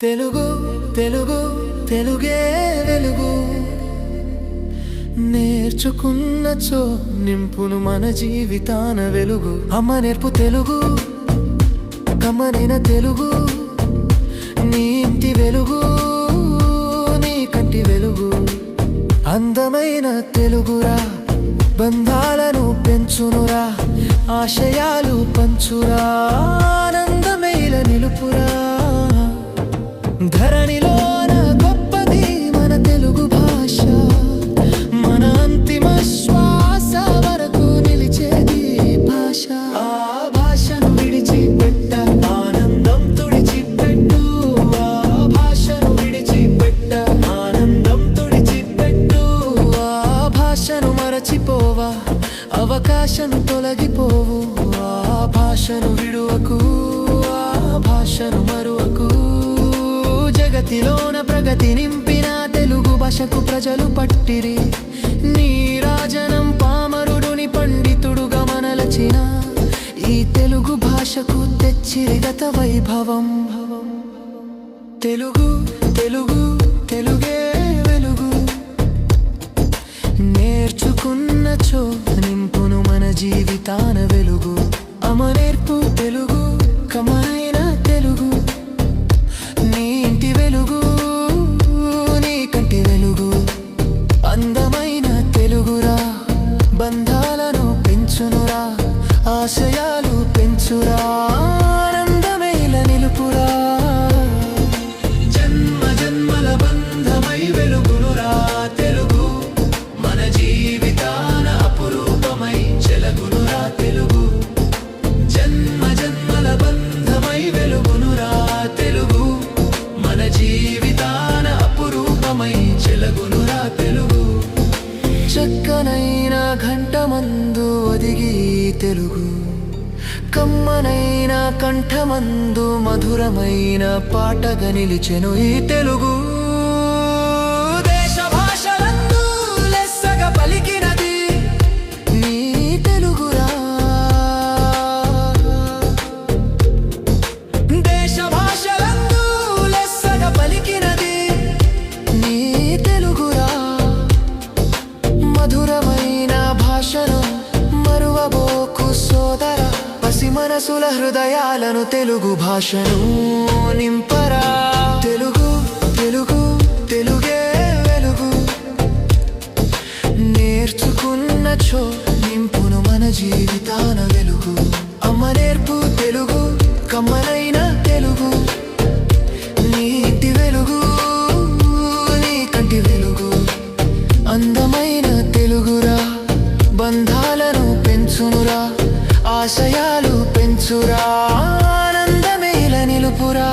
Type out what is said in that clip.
తెలుగు తెలుగు తెలుగే వెలుగు. నేర్చుకున్నచో నింపును మన జీవితాన వెలుగు. అమ్మ నేర్పు తెలుగు కమ్మనైన తెలుగు. నీ ఇంటి వెలుగు నీ కంటి వెలుగు. అందమైన తెలుగురా బంధాలను పెంచునురా. ఆశయాలు పంచురా ఆనందమేల నిలుపురా. ధరణిలోన గొప్పది మన తెలుగు భాష. మన అంతిమ శ్వాస వరకు నిలిచేది భాష. ఆ భాషను విడిచిపెట్ట ఆనందం తుడిచిపెట్టు. ఆ భాషను విడిచిపెట్ట ఆనందం తుడిచిపెట్టు. ఆ భాషను మరచిపోవా అవకాశం తొలగిపోవు. ఆ భాషను విడువకు జగతిలోన ప్రగతి నింపిన తెలుగు భాషకు ప్రజలు పట్టిరి. నీ రాజనం పామరుడుని పండితుడుగా మనలచిన ఈ తెలుగు భాషకు తెచ్చిరి గత వైభవం. తెలుగు తెలుగు తెలుగే వెలుగు. నేర్చుకున్న చో నింపును మన జీవితాన వెలుగు. అమనేర్పు తెలుగు కమైన ఆశయాలు పెంచురా ఆనందమేల నిలుపురా. జన్మ జన్మల బంధమై వెలుగునురా తెలుగు మన జీవితాన అపురూపమై చెలగునురా తెలుగు. జన్మ జన్మల బంధమై వెలుగునురా తెలుగు మన జీవితాన అపురూపమై చెలగునురా తెలుగు. చక్కనైన ఘంటమందు ఒదిగి తెలుగు. కమ్మనైన కంఠమందు మధురమైన పాటగా నిలిచెను ఈ తెలుగు. మనసుల హృదయాలను తెలుగు భాషను నింపరా. తెలుగు తెలుగు తెలుగే వెలుగు. నేర్చుకున్నచో నింపును మన జీవితాన వెలుగు. అమ్మ నేర్పు తెలుగు కమ్మనైన తెలుగు. నీటి వెలుగు నీ కంటి వెలుగు. అందమైన తెలుగురా బంధాలను పెంచునురా. ఆశయాలు పెంచురా ఆనందమేల నిలుపురా.